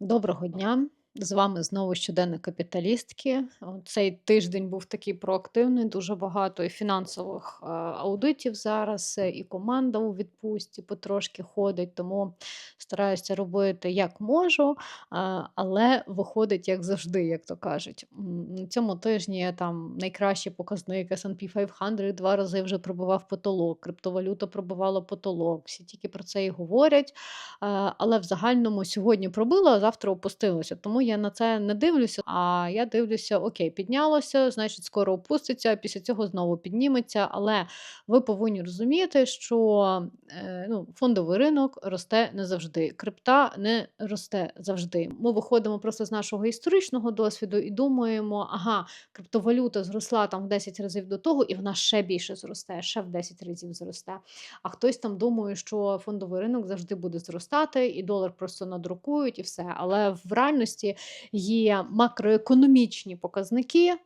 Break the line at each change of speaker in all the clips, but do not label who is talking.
Доброго дня! З вами знову щоденник капіталістки. Цей тиждень був такий проактивний, дуже багато і фінансових е, аудитів зараз, е, і команда у відпустці потрошки ходить, тому стараюся робити як можу, але виходить як завжди, як то кажуть. На цьому тижні там найкращий показник S&P 500 два рази вже пробивав потолок, криптовалюта пробивала потолок. Всі тільки про це і говорять. Е, але в загальному сьогодні пробила, а завтра опустилося. Тому я на це не дивлюся. А я дивлюся, окей, піднялося, значить, скоро опуститься, після цього знову підніметься. Але ви повинні розуміти, що е, ну, фондовий ринок росте не завжди. Крипта не росте завжди. Ми виходимо просто з нашого історичного досвіду і думаємо, ага, криптовалюта зросла там в 10 разів до того, і вона ще більше зросте, ще в 10 разів зросте. А хтось там думає, що фондовий ринок завжди буде зростати, і долар просто надрукують, і все. Але в реальності є макроекономічні показники, е,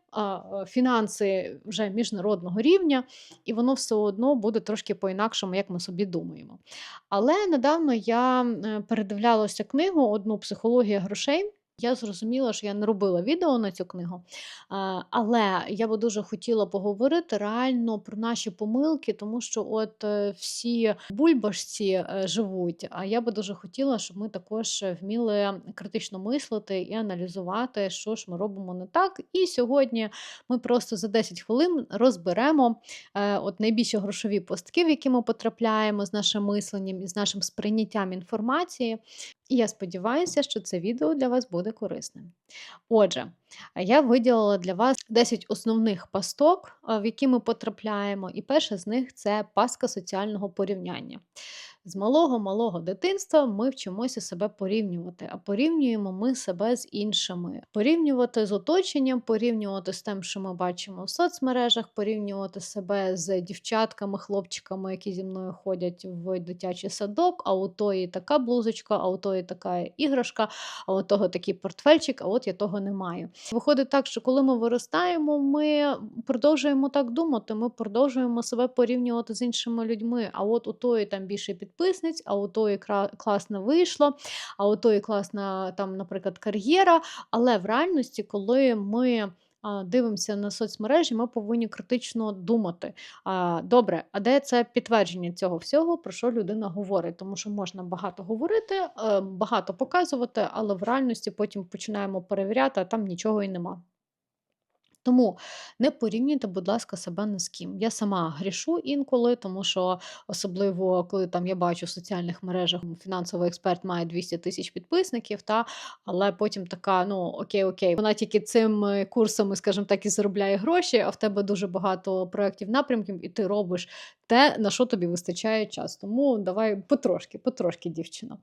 фінанси вже міжнародного рівня, і воно все одно буде трошки по-інакшому, як ми собі думаємо. Але недавно я е, передивлялася книгу одну психологія грошей. Я зрозуміла, що я не робила відео на цю книгу, але я би дуже хотіла поговорити реально про наші помилки, тому що от е, всі бульбашці е, живуть. А я би дуже хотіла, щоб ми також вміли критично мислити і аналізувати, що ж ми робимо не так. І сьогодні ми просто за 10 хвилин розберемо е, от найбільші грошові постки, в які ми потрапляємо з нашим мисленням і з нашим сприйняттям інформації. І я сподіваюся, що це відео для вас буде корисним. Отже, я виділила для вас 10 основних пасток, в які ми потрапляємо, і перша з них це пастка соціального порівняння. З малого-малого дитинства ми вчимося себе порівнювати, а порівнюємо ми себе з іншими. Порівнювати з оточенням, порівнювати з тим, що ми бачимо в соцмережах, порівнювати себе з дівчатками, хлопчиками, які зі мною ходять в дитячий садок, а у тої така блузочка, а у тої така іграшка, а у того такий портфельчик, а от я того не маю. Виходить так, що коли ми виростаємо, ми продовжуємо так думати, ми продовжуємо себе порівнювати з іншими людьми. А от у тої там більше підписниць, а у тої класно вийшло, а у тої класна там, наприклад, кар'єра. Але в реальності, коли ми Дивимося на соцмережі, ми повинні критично думати. Добре, а де це підтвердження цього всього, про що людина говорить? Тому що можна багато говорити, е, багато показувати, але в реальності потім починаємо перевіряти, а там нічого і нема. Тому не порівнюйте, будь ласка, себе ні з ким. Я сама грішу інколи, тому що особливо коли там я бачу в соціальних мережах фінансовий експерт має 200 тисяч підписників, та але потім така: ну окей, окей, вона тільки цими курсами, скажімо так, і заробляє гроші, а в тебе дуже багато проєктів, напрямків, і ти робиш те, на що тобі вистачає час. Тому давай потрошки, потрошки, дівчина.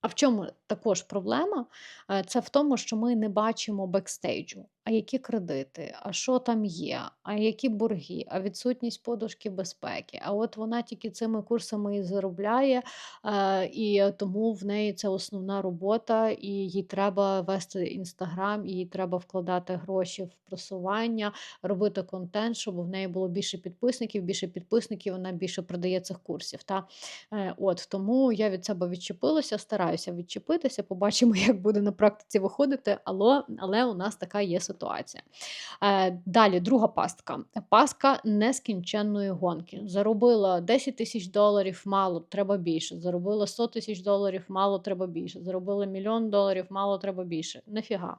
А в чому також проблема? Е, Це в тому, що ми не бачимо бекстейджу. А які кредити, а що там є, а які борги, а відсутність подушки безпеки. А от вона тільки цими курсами і заробляє, е, і тому в неї це основна робота, і їй треба вести інстаграм, їй треба вкладати гроші в просування, робити контент, щоб в неї було більше підписників, більше підписників, вона більше продає цих курсів. Та? Е, От тому я від себе відчепилася, стараюся відчепитися. Побачимо, як буде на практиці виходити, але, але у нас така є ситуація. Е, Далі, друга пастка. Пастка нескінченної гонки. Заробила 10 тисяч доларів, мало, треба більше. Заробила 100 тисяч доларів, мало, треба більше. Заробила мільйон доларів, мало, треба більше. Нефіга.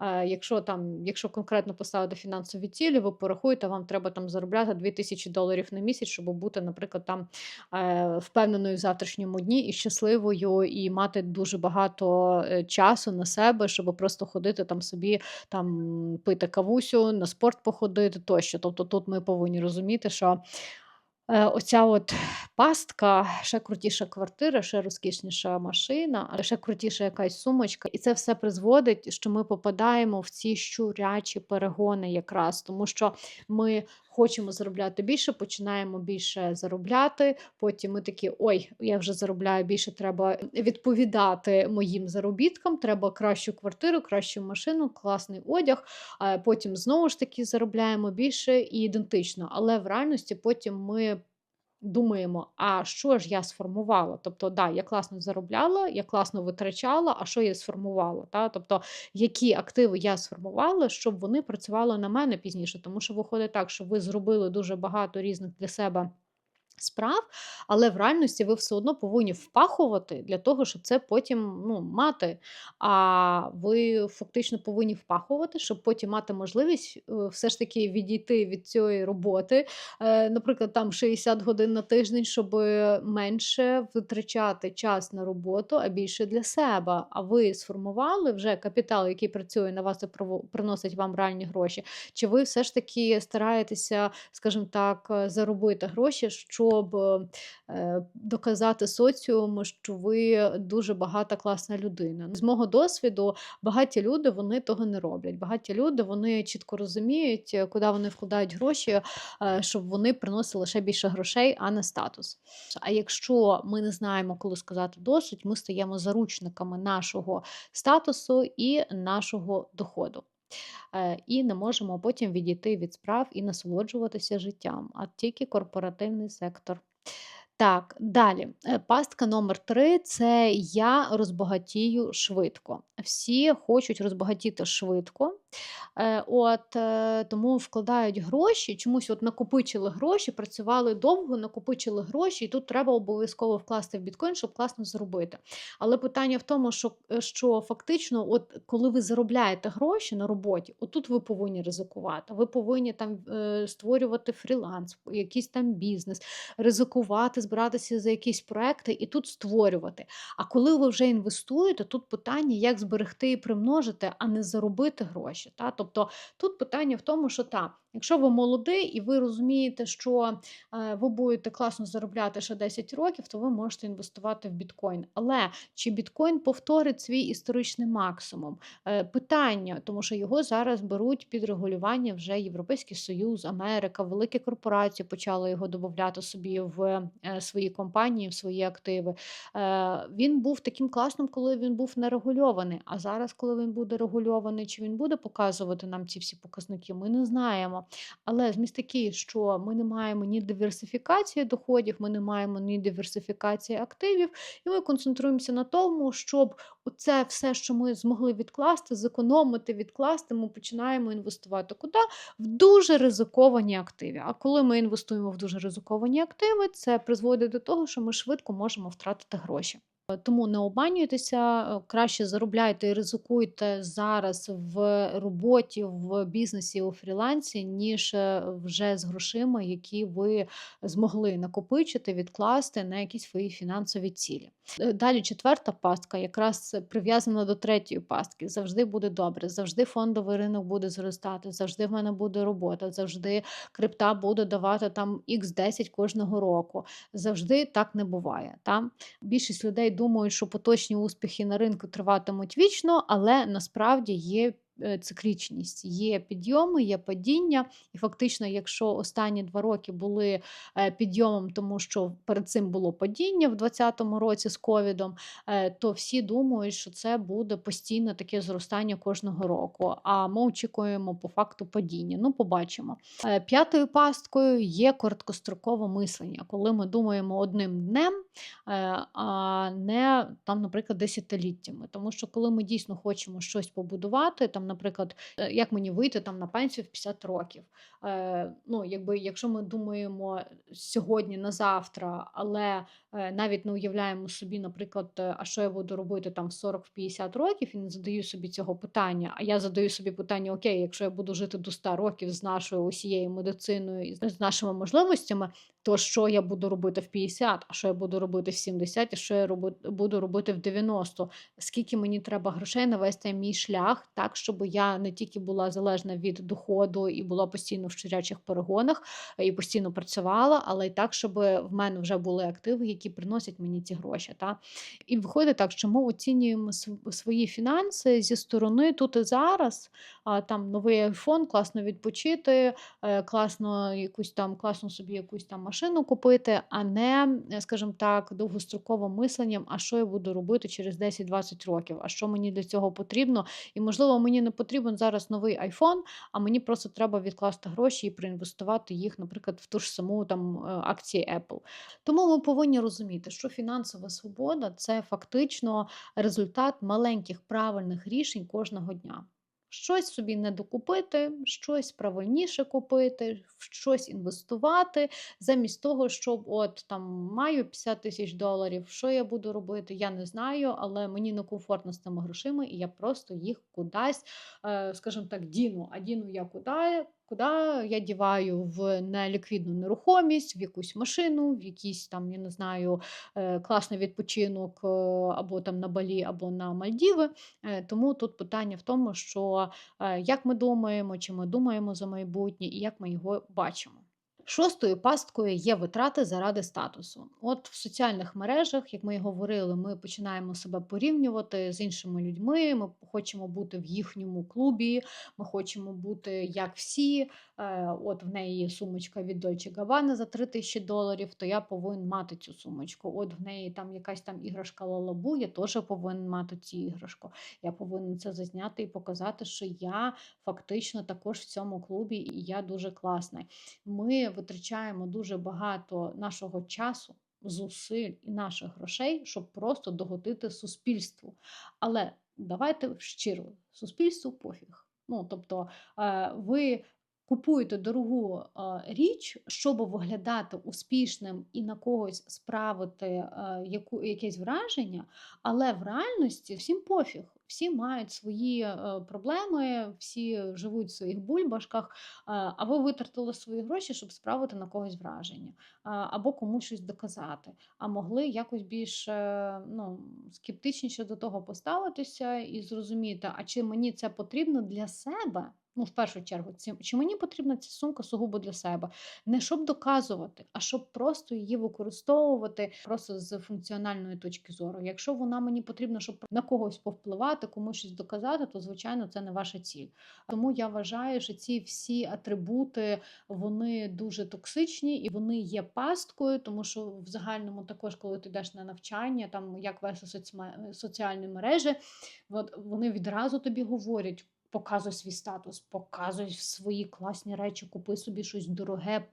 Е, Якщо там, якщо конкретно поставити фінансові цілі, ви порахуєте, вам треба там заробляти 2 тисячі доларів на місяць, щоб бути, наприклад, там е, впевненою в завтрашньому дні і щасливою, і мати дуже багато часу на себе, щоб просто ходити там собі там пити кавусю, на спорт походити тощо. Тобто тут ми повинні розуміти, що е, оця от пастка, ще крутіша квартира, ще розкішніша машина, а ще крутіша якась сумочка. І це все призводить, що ми попадаємо в ці щурячі перегони, якраз тому що ми хочемо заробляти більше, починаємо більше заробляти. Потім ми такі, ой, я вже заробляю більше, треба відповідати моїм заробіткам, треба кращу квартиру, кращу машину, класний одяг. Потім знову ж таки заробляємо більше і ідентично. Але в реальності потім ми думаємо, а що ж я сформувала? Тобто, да, я класно заробляла, я класно витрачала, а що я сформувала? Та? Тобто, які активи я сформувала, щоб вони працювали на мене пізніше. Тому що виходить так, що ви зробили дуже багато різних для себе справ, але в реальності ви все одно повинні впахувати для того, щоб це потім ну, мати. А ви фактично повинні впахувати, щоб потім мати можливість е, все ж таки відійти від цієї роботи, е, наприклад, там 60 годин на тиждень, щоб менше витрачати час на роботу, а більше для себе. А ви сформували вже капітал, який працює на вас і приносить вам реальні гроші. Чи ви все ж таки стараєтеся, скажімо так, е, заробити гроші, щоб е, доказати соціуму, що ви дуже багата класна людина? З мого досвіду, багаті люди вони того не роблять. Багаті люди вони чітко розуміють, е, куди вони вкладають гроші, е, щоб вони приносили ще більше грошей, а не статус. А якщо ми не знаємо, коли сказати досить, ми стаємо заручниками нашого статусу і нашого доходу. Е, І не можемо потім відійти від справ і насолоджуватися життям, а тільки корпоративний сектор. Так, далі. Е, Пастка номер три це я розбагатію швидко. Всі хочуть розбагатіти швидко. Е, От е, тому вкладають гроші, чомусь от накопичили гроші, працювали довго, накопичили гроші, і тут треба обов'язково вкласти в біткоін, щоб класно заробити. Але питання в тому, що, е, що фактично, от коли ви заробляєте гроші на роботі, отут ви повинні ризикувати. Ви повинні там створювати фріланс, якийсь там бізнес, ризикувати, збиратися за якісь проекти і тут створювати. А коли ви вже інвестуєте, тут питання, як зберегти і примножити, а не заробити гроші. Та? Тобто тут питання в тому, що та, якщо ви молодий і ви розумієте, що е, ви будете класно заробляти ще 10 років, то ви можете інвестувати в біткоін. Але чи біткоін повторить свій історичний максимум? Е, питання, тому що його зараз беруть під регулювання вже Європейський Союз, Америка, великі корпорації почали його додати собі в е, свої компанії, в свої активи. Він був таким класним, коли він був нерегульований. А зараз, коли він буде регульований, чи він буде показувати нам ці всі показники, ми не знаємо. Але зміст такий, що ми не маємо ні диверсифікації доходів, ми не маємо ні диверсифікації активів, і ми концентруємося на тому, щоб оце все, що ми змогли відкласти, зекономити, відкласти, ми починаємо інвестувати куди? В дуже ризиковані активи. А коли ми інвестуємо в дуже ризиковані активи, це призводить до того, що ми швидко можемо втратити гроші. Е, Тому не обманюйтеся, е, краще заробляйте і ризикуйте зараз в роботі, в бізнесі, у фрілансі, ніж е, вже з грошима, які ви змогли накопичити, відкласти на якісь свої фінансові цілі. Далі четверта пастка, якраз прив'язана до третьої пастки. Завжди буде добре, завжди фондовий ринок буде зростати, завжди в мене буде робота, завжди крипта буде давати там x10 кожного року. Завжди так не буває. Та? Більшість людей думають, що поточні успіхи на ринку триватимуть вічно, але насправді є. е, Циклічність є підйоми, є падіння, і фактично, якщо останні два роки були е, підйомом, тому що перед цим було падіння в 2020 році з ковідом, е, то всі думають, що це буде постійне таке зростання кожного року. А ми очікуємо по факту падіння. Ну, побачимо. П'ятою пасткою є короткострокове мислення, коли ми думаємо одним днем, а там, наприклад, десятиліттями. Тому що коли ми дійсно хочемо щось побудувати, там, наприклад, е, як мені вийти там на пенсію в 50 років. Е, Ну, якби якщо ми думаємо сьогодні на завтра, але е, навіть не уявляємо собі, наприклад, е, а що я буду робити там в 40-50 років, і не задаю собі цього питання. А я задаю собі питання: окей, якщо я буду жити до 100 років з нашою усією медициною і з нашими можливостями, то що я буду робити в 50, а що я буду робити в 70, а що я роби- буду робити в 90? Скільки мені треба грошей навести мій шлях, так щоб я не тільки була залежна від доходу і була постійно в щурячих перегонах е, і постійно працювала, але й так, щоб в мене вже були активи, які приносять мені ці гроші. Та? І виходить так, що ми оцінюємо свої фінанси зі сторони тут і зараз. Там новий айфон, класно відпочити, е, класно якусь там, класно собі якусь там машину купити, а не, скажімо так, довгостроковим мисленням, а що я буду робити через 10-20 років, а що мені для цього потрібно. І, можливо, мені не потрібен зараз новий iPhone, а мені просто треба відкласти гроші і проінвестувати їх, наприклад, в ту ж саму там е, акції Apple. Тому ми повинні розуміти, що фінансова свобода це фактично результат маленьких правильних рішень кожного дня. Щось собі не докупити, щось правильніше купити, в щось інвестувати, замість того, щоб от там маю 50 тисяч доларів, що я буду робити, я не знаю, але мені некомфортно з тими грошима, і я просто їх кудись, е, скажімо так, діну. А діну я куди? Куди я діваю в неліквідну нерухомість, в якусь машину, в якийсь там, я не знаю, е, класний відпочинок е, або там на Балі, або на Мальдіви. Е, Тому тут питання в тому, що е, як ми думаємо, чи ми думаємо за майбутнє, і як ми його бачимо. Шостою пасткою є витрати заради статусу. От в соціальних мережах, як ми і говорили, ми починаємо себе порівнювати з іншими людьми. Ми хочемо бути в їхньому клубі, ми хочемо бути як всі. Е, От в неї є сумочка від Dolce Gabbana за 3 тисячі доларів, то я повинен мати цю сумочку. От в неї там якась там іграшка Лалабу, я теж повинен мати цю іграшку. Я повинен це зазняти і показати, що я фактично також в цьому клубі і я дуже класний. Ми витрачаємо дуже багато нашого часу, зусиль і наших грошей, щоб просто догодити суспільству. Але давайте щиро, суспільству пофіг. Ну, тобто, е, ви купуєте дорогу е, річ, щоб виглядати успішним і на когось справити е, якесь враження, але в реальності всім пофіг. Всі мають свої е, проблеми, всі живуть в своїх бульбашках, або витратили свої гроші, щоб справити на когось враження, або комусь щось доказати. А могли якось більш е, ну, скептичніше до того поставитися і зрозуміти, а чи мені це потрібно для себе? Ну, в першу чергу, ці- чи мені потрібна ця сумка сугубо для себе? Не щоб доказувати, а щоб просто її використовувати просто з функціональної точки зору. Якщо вона мені потрібна, щоб на когось повпливати, комусь щось доказати, то звичайно це не ваша ціль. Тому я вважаю, що ці всі атрибути вони дуже токсичні і вони є пасткою, тому що в загальному також, коли ти йдеш на навчання, там як вести соціальні мережі, от вони відразу тобі говорять. Показуй свій статус, показуй свої класні речі, купи собі щось дороге,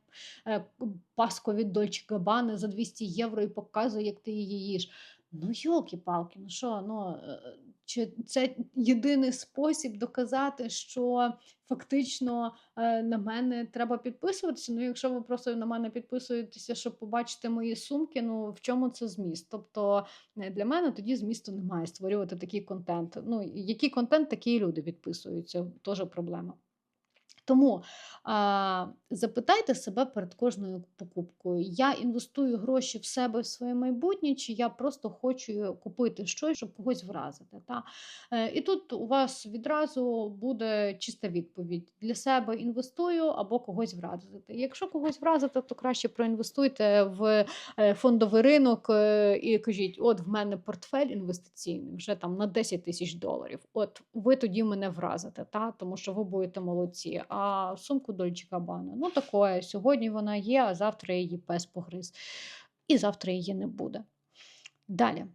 паскові дольчі Dolce за 200 євро і показуй, як ти її їш. Ну, йолки-палки, ну що, ну е, чи це єдиний спосіб доказати, що фактично е, на мене треба підписуватися? Ну, якщо ви просто на мене підписуєтеся, щоб побачити мої сумки, ну в чому це зміст? Тобто е, для мене тоді змісту немає створювати такий контент. Ну, який контент, такі люди підписуються, теж проблема. Тому а, запитайте себе перед кожною покупкою: я інвестую гроші в себе, в своє майбутнє, чи я просто хочу купити щось, щоб когось вразити. Та? Е, І тут у вас відразу буде чиста відповідь: для себе інвестую або когось вразити. Якщо когось вразити, то краще проінвестуйте в е, фондовий ринок е, і кажіть: от в мене портфель інвестиційний вже там на 10 тисяч доларів. От ви тоді мене вразите, та? тому що ви будете молодці. А сумку Dolce Gabbana, ну такое, сьогодні вона є, а завтра її пес погриз. І завтра її не буде. Далі.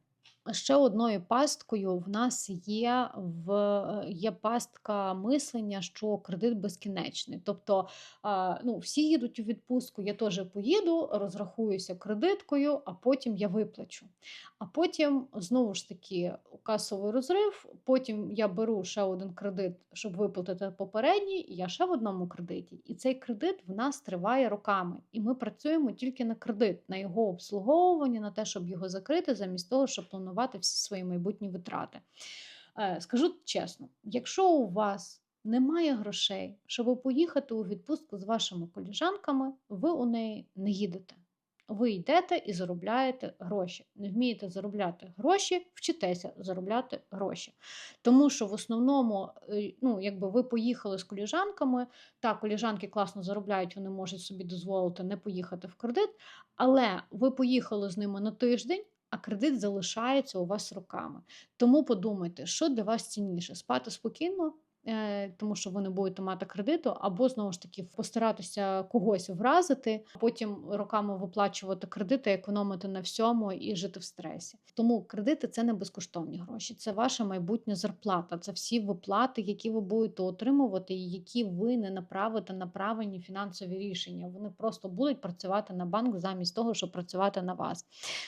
Ще одною пасткою в нас є в е, є пастка мислення, що кредит безкінечний. Тобто ну, всі їдуть у відпустку, я теж поїду, розрахуюся кредиткою, а потім я виплачу. А потім знову ж таки касовий розрив. Потім я беру ще один кредит, щоб виплатити попередній, і я ще в одному кредиті. І цей кредит в нас триває роками. І ми працюємо тільки на кредит, на його обслуговування, на те, щоб його закрити, замість того, щоб планувати всі свої майбутні витрати. Е, Скажу чесно, якщо у вас немає грошей, щоб поїхати у відпустку з вашими коліжанками, ви у неї не їдете. Ви йдете і заробляєте гроші. Не вмієте заробляти гроші, вчитеся заробляти гроші. Тому що в основному, е, ну, якби ви поїхали з коліжанками, так, коліжанки класно заробляють, вони можуть собі дозволити не поїхати в кредит, але ви поїхали з ними на тиждень. А кредит залишається у вас руками. Тому подумайте, що для вас цінніше: спати спокійно тому що ви не будете мати кредиту, або знову ж таки постаратися когось вразити, а потім роками виплачувати кредити, економити на всьому і жити в стресі. Тому кредити це не безкоштовні гроші, це ваша майбутня зарплата, це всі виплати, які ви будете отримувати, і які ви не направите на правильні фінансові рішення. Вони просто будуть працювати на банк замість того, щоб працювати на вас.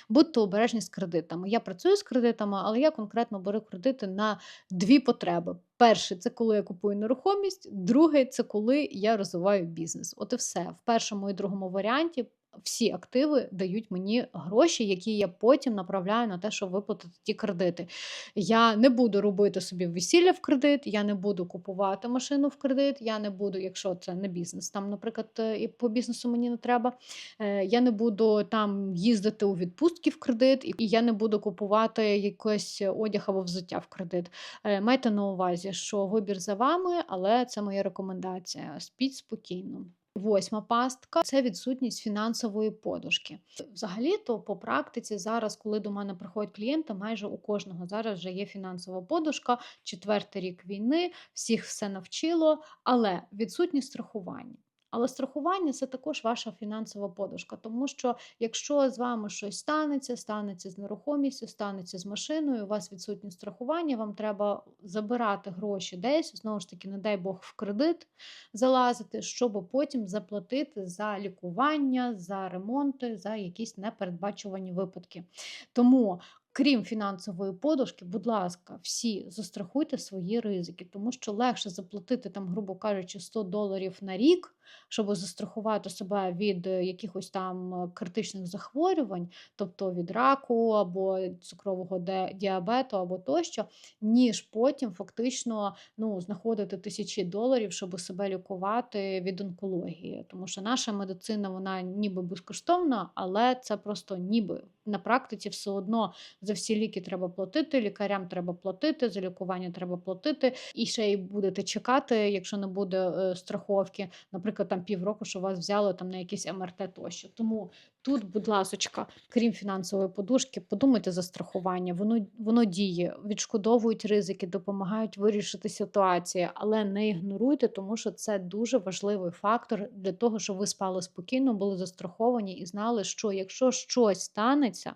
Будьте обережні з кредитами. Я працюю з кредитами, але я конкретно беру кредити на дві потреби. Перший це коли я купую нерухомість, друге це коли я розвиваю бізнес. От і все. В першому і другому варіанті всі активи дають мені гроші, які я потім направляю на те, щоб виплатити ті кредити. Я не буду робити собі весілля в кредит, я не буду купувати машину в кредит, я не буду, якщо це не бізнес, там, наприклад, е, і по бізнесу мені не треба. е, Я не буду там їздити у відпустки в кредит, і я не буду купувати якийсь одяг або взуття в кредит. Е, Майте на увазі, що вибір за вами, але це моя рекомендація. Спіть спокійно. Восьма пастка це відсутність фінансової подушки. Взагалі-то по практиці зараз, коли до мене приходять клієнти, майже у кожного зараз вже є фінансова подушка, четвертий рік війни, всіх все навчило, але відсутність страхування. Але страхування це також ваша фінансова подушка, тому що якщо з вами щось станеться, станеться з нерухомістю, станеться з машиною, у вас відсутнє страхування, вам треба забирати гроші десь, знову ж таки, не дай Бог, в кредит залазити, щоб потім заплатити за лікування, за ремонти, за якісь непередбачувані випадки. Тому. Крім фінансової подушки, будь ласка, всі застрахуйте свої ризики, тому що легше заплатити там, грубо кажучи, 100 доларів на рік, щоб застрахувати себе від е, якихось там е, критичних захворювань, тобто від раку або цукрового де- діабету, або тощо, ніж потім фактично ну, знаходити тисячі доларів, щоб себе лікувати від онкології. Тому що наша медицина вона ніби безкоштовна, але це просто ніби. На практиці все одно за всі ліки треба платити, лікарям треба платити, за лікування треба платити, і ще й будете чекати, якщо не буде е, страховки, наприклад, там півроку, що вас взяли там на якийсь МРТ тощо. Тому тут, будь ласочка, крім фінансової подушки, подумайте за страхування. Воно воно діє, відшкодовують ризики, допомагають вирішити ситуації, але не ігноруйте, тому що це дуже важливий фактор для того, щоб ви спали спокійно, були застраховані і знали, що якщо щось станеться.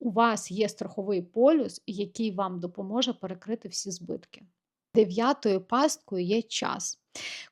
У вас є страховий полюс, який вам допоможе перекрити всі збитки. Дев'ятою пасткою є час.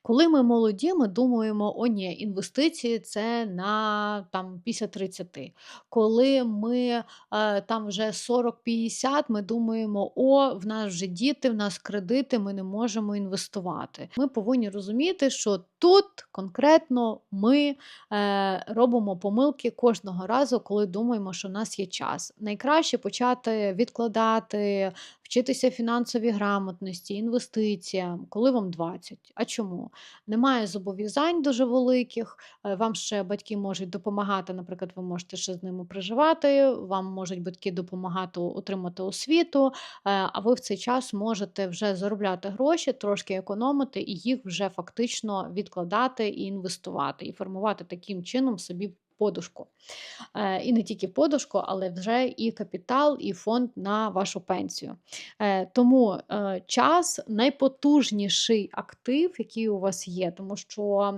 Коли ми молоді, ми думаємо, о ні, інвестиції це на там після 30. Коли ми е, там вже 40-50, ми думаємо, о, в нас вже діти, в нас кредити, ми не можемо інвестувати. Ми повинні розуміти, що тут конкретно ми е, робимо помилки кожного разу, коли думаємо, що в нас є час. Найкраще почати відкладати, вчитися фінансовій грамотності, інвестиціям, коли вам 20. А чому? Немає зобов'язань дуже великих, е, вам ще батьки можуть допомагати, наприклад, ви можете ще з ними проживати, вам можуть батьки допомагати отримати освіту, е, а ви в цей час можете вже заробляти гроші, трошки економити і їх вже фактично відкладати і інвестувати, і формувати таким чином собі подушку. Е, І не тільки подушку, але вже і капітал, і фонд на вашу пенсію. Е, Тому е, час найпотужніший актив, який у вас є, тому що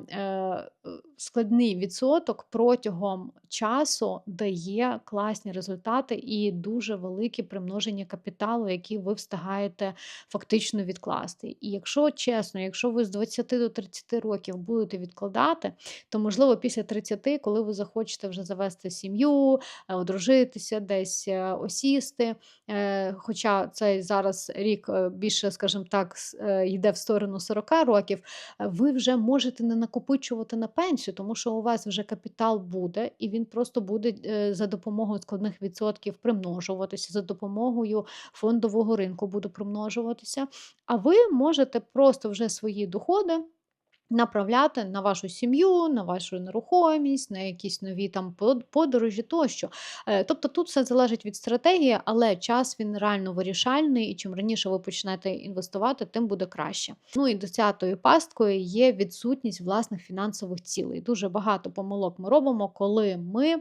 складний відсоток протягом часу дає класні результати і дуже велике примноження капіталу, який ви встигаєте фактично відкласти. І якщо чесно, якщо ви з 20 до 30 років будете відкладати, то можливо після 30, коли ви захочете вже завести сім'ю, е, одружитися, десь е, осісти. е, Хоча цей зараз рік більше, скажімо так, йде в сторону 40 років, ви вже можете не накопичувати на пенсію, тому що у вас вже капітал буде, і він просто буде е, за допомогою складних відсотків примножуватися, за допомогою фондового ринку буде примножуватися. А ви можете просто вже свої доходи направляти на вашу сім'ю, на вашу нерухомість, на якісь нові там подорожі тощо. Е, Тобто тут все залежить від стратегії, але час він реально вирішальний, і чим раніше ви почнете інвестувати, тим буде краще. Ну і десятою пасткою є відсутність власних фінансових цілей. Дуже багато помилок ми робимо, коли ми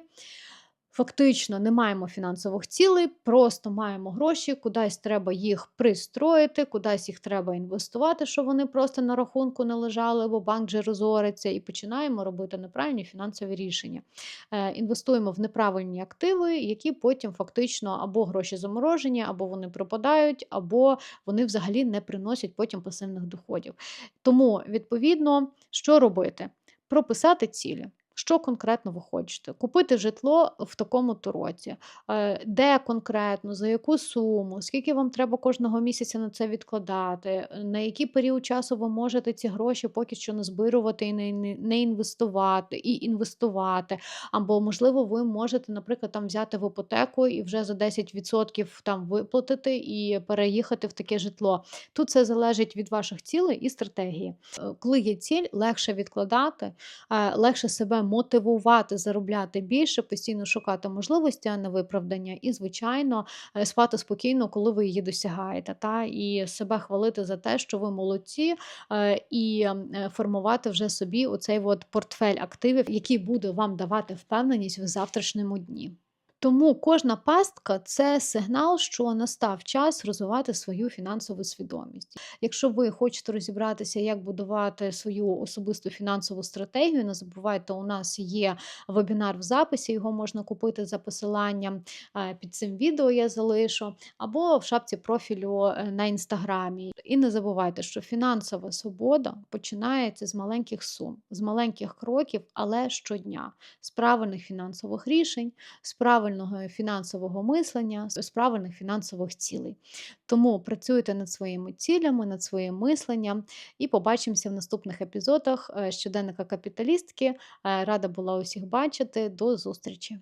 Фактично не маємо фінансових цілей, просто маємо гроші, кудись треба їх пристроїти, кудись їх треба інвестувати, щоб вони просто на рахунку не лежали, бо банк вже розориться, і починаємо робити неправильні фінансові рішення. Е, Інвестуємо в неправильні активи, які потім фактично або гроші заморожені, або вони пропадають, або вони взагалі не приносять потім пасивних доходів. Тому, відповідно, що робити? Прописати цілі. Що конкретно ви хочете? Купити житло в такому-то році, Е, де конкретно, за яку суму, скільки вам треба кожного місяця на це відкладати, е, на який період часу ви можете ці гроші поки що не збирувати і не, інвестувати, і інвестувати. Або, можливо, ви можете, наприклад, там взяти в іпотеку і вже за 10% там виплатити і переїхати в таке житло. Тут це залежить від ваших цілей і стратегії. Е, Коли є ціль, легше відкладати, легше себе мотивувати заробляти більше, постійно шукати можливості, а не виправдання, і, звичайно, е, спати спокійно, коли ви її досягаєте, та і себе хвалити за те, що ви молодці, е, і е, формувати вже собі оцей от портфель активів, який буде вам давати впевненість в завтрашньому дні. Тому кожна пастка це сигнал, що настав час розвивати свою фінансову свідомість. Якщо ви хочете розібратися, як будувати свою особисту фінансову стратегію, не забувайте, у нас є вебінар в записі, його можна купити за посиланням е, під цим відео. Я залишу, або в шапці профілю е, на інстаграмі. І не забувайте, що фінансова свобода починається з маленьких сум, з маленьких кроків, але щодня, з правильних фінансових рішень, з правильного фінансового мислення, з правильних фінансових цілей. Тому працюйте над своїми цілями, над своїм мисленням і побачимося в наступних епізодах е, щоденника капіталістки. Е, Рада була усіх бачити. До зустрічі!